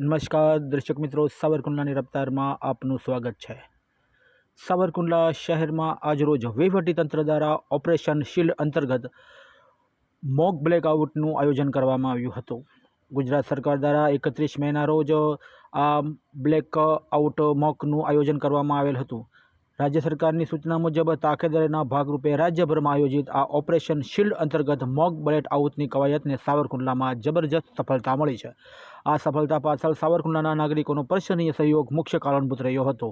નમસ્કાર દર્શક મિત્રો, સાવરકુંડલાની રફતારમાં આપનું સ્વાગત છે. સાવરકુંડલા શહેરમાં આજરોજ વહીવટીતંત્ર દ્વારા ઓપરેશન શિલ્ડ અંતર્ગત મોક બ્લેકઆઉટનું આયોજન કરવામાં આવ્યું હતું. ગુજરાત સરકાર દ્વારા એકત્રીસ મેના રોજ આ બ્લેક આઉટ મોકનું આયોજન કરવામાં આવેલ હતું. રાજ્ય સરકારની સૂચના મુજબ તાકેદારીના ભાગરૂપે રાજ્યભરમાં આયોજિત આ ઓપરેશન શિલ્ડ અંતર્ગત મોક બ્લેટ આઉટની કવાયતને સાવરકુંડલામાં જબરજસ્ત સફળતા મળી છે. આ સફળતા પાછળ સાવરકુંડલાના નાગરિકોનો પ્રશંસનીય સહયોગ મુખ્ય કારણભૂત રહ્યો હતો.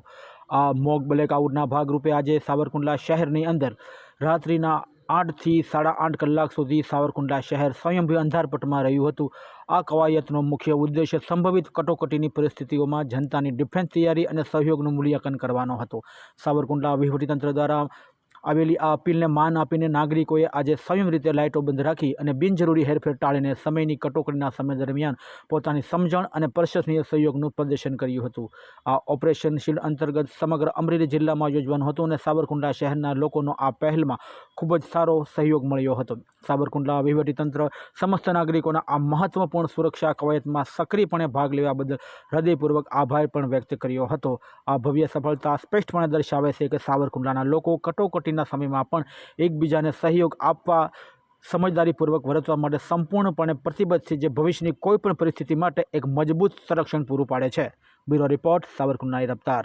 આ મોક બ્લેકઆઉટના ભાગરૂપે આજે સાવરકુંડલા શહેરની અંદર રાત્રિના આઠથી સાડા આઠ કલાક સુધી સાવરકુંડલા શહેર સ્વયંભૂ અંધારપટમાં રહ્યું હતું. આ કવાયતનો મુખ્ય ઉદ્દેશ્ય સંભવિત કટોકટીની પરિસ્થિતિઓમાં જનતાની ડિફેન્સ તૈયારી અને સહયોગનું મૂલ્યાંકન કરવાનો હતો. સાવરકુંડલા વહીવટીતંત્ર દ્વારા આવેલી આ અપીલને માન આપીને નાગરિકોએ આજે સંયમ રીતે લાઇટો બંધ રાખી અને બિનજરૂરી હેરફેર ટાળીને સમયની કટોકટીના સમય દરમિયાન પોતાની સમજણ અને પ્રશંસનીય સહયોગનું પ્રદર્શન કર્યું હતું. આ ઓપરેશન શિલ્ડ અંતર્ગત સમગ્ર અમરેલી જિલ્લામાં યોજવાનું હતું અને સાબરકુંડલા શહેરના લોકોનો આ પહેલમાં ખૂબ જ સારો સહયોગ મળ્યો હતો. સાબરકુંડલા વહીવટીતંત્ર સમસ્ત નાગરિકોના આ મહત્વપૂર્ણ સુરક્ષા કવાયતમાં સક્રિયપણે ભાગ લેવા બદલ હૃદયપૂર્વક આભાર પણ વ્યક્ત કર્યો હતો. આ ભવ્ય સફળતા સ્પષ્ટપણે દર્શાવે છે કે સાબરકુંડલાના લોકો કટોકટીના સમયમાં પણ એકબીજાને સહયોગ આપવા, સમજદારીપૂર્વક વર્તવા માટે સંપૂર્ણપણે પ્રતિબદ્ધ છે જે ભવિષ્યની કોઈપણ પરિસ્થિતિ માટે એક મજબૂત સંરક્ષણ પૂરું પાડે છે. બ્યુરો રિપોર્ટ સાબરકુંડલાની રફતાર.